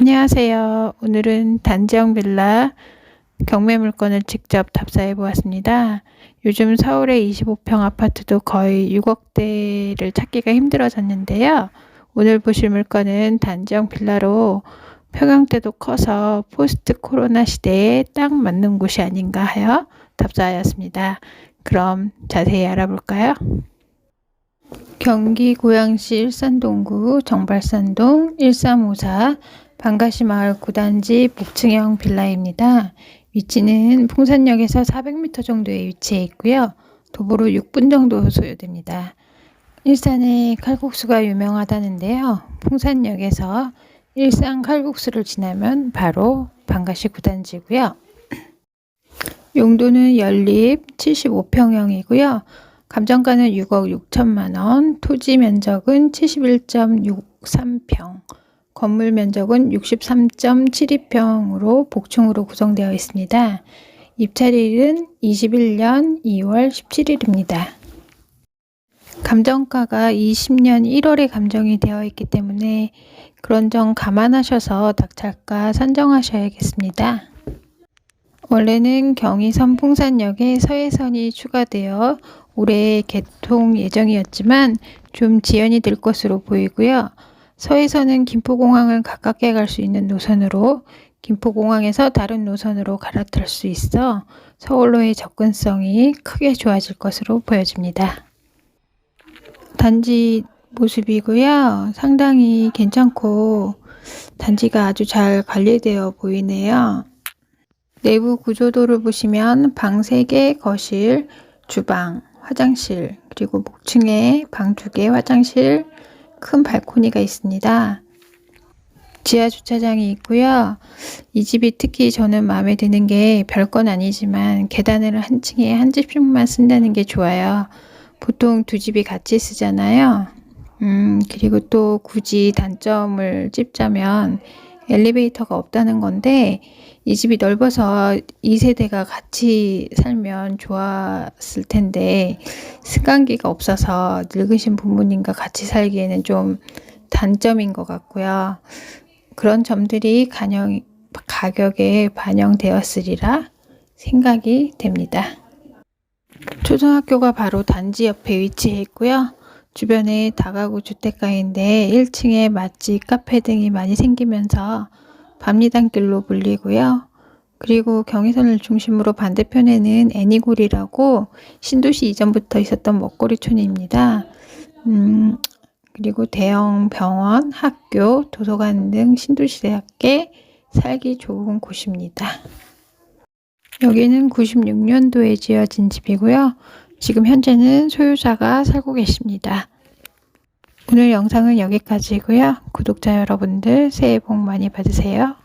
안녕하세요. 오늘은 단지형 빌라 경매 물건을 직접 답사해 보았습니다. 요즘 서울의 25평 아파트도 거의 6억대를 찾기가 힘들어졌는데요. 오늘 보실 물건은 단지형 빌라로 평형대도 커서 포스트 코로나 시대에 딱 맞는 곳이 아닌가 하여 답사하였습니다. 그럼 자세히 알아볼까요? 경기 고양시 일산동구 정발산동 1354 반가시 마을 9단지 복층형 빌라입니다. 위치는 풍산역에서 400m 정도에 위치해 있고요. 도보로 6분 정도 소요됩니다. 일산의 칼국수가 유명하다는데요. 풍산역에서 일산 칼국수를 지나면 바로 반가시 9단지고요. 용도는 연립 75평형이고요. 감정가는 6억 6천만 원, 토지 면적은 71.63평, 건물 면적은 63.72평으로 복층으로 구성되어 있습니다. 입찰일은 21년 2월 17일입니다. 감정가가 20년 1월에 감정이 되어 있기 때문에 그런 점 감안하셔서 낙찰가 선정하셔야겠습니다. 원래는 경의선 풍산역에 서해선이 추가되어 올해 개통 예정이었지만 좀 지연이 될 것으로 보이고요. 서해선은 김포공항을 가깝게 갈 수 있는 노선으로 김포공항에서 다른 노선으로 갈아탈 수 있어 서울로의 접근성이 크게 좋아질 것으로 보여집니다. 단지 모습이고요. 상당히 괜찮고 단지가 아주 잘 관리되어 보이네요. 내부 구조도를 보시면 방 3개, 거실, 주방, 화장실, 그리고 목층에 방 2개, 화장실, 큰 발코니가 있습니다. 지하 주차장이 있고요. 이 집이 특히 저는 마음에 드는 게 별건 아니지만 계단을 한 층에 한 집씩만 쓴다는 게 좋아요. 보통 두 집이 같이 쓰잖아요. 음, 그리고 또 굳이 단점을 찝자면 엘리베이터가 없다는 건데 이 집이 넓어서 2세대가 같이 살면 좋았을 텐데 승강기가 없어서 늙으신 부모님과 같이 살기에는 좀 단점인 것 같고요. 그런 점들이 간영, 가격에 반영되었으리라 생각이 됩니다. 초등학교가 바로 단지 옆에 위치해 있고요. 주변에 다가구 주택가인데 1층에 맛집, 카페 등이 많이 생기면서 밤리단길로 불리고요. 그리고 경의선을 중심으로 반대편에는 애니골이라고 신도시 이전부터 있었던 먹거리촌입니다. 음, 그리고 대형 병원, 학교, 도서관 등 신도시대학에 살기 좋은 곳입니다. 여기는 96년도에 지어진 집이고요. 지금 현재는 소유자가 살고 계십니다. 오늘 영상은 여기까지고요. 구독자 여러분들 새해 복 많이 받으세요.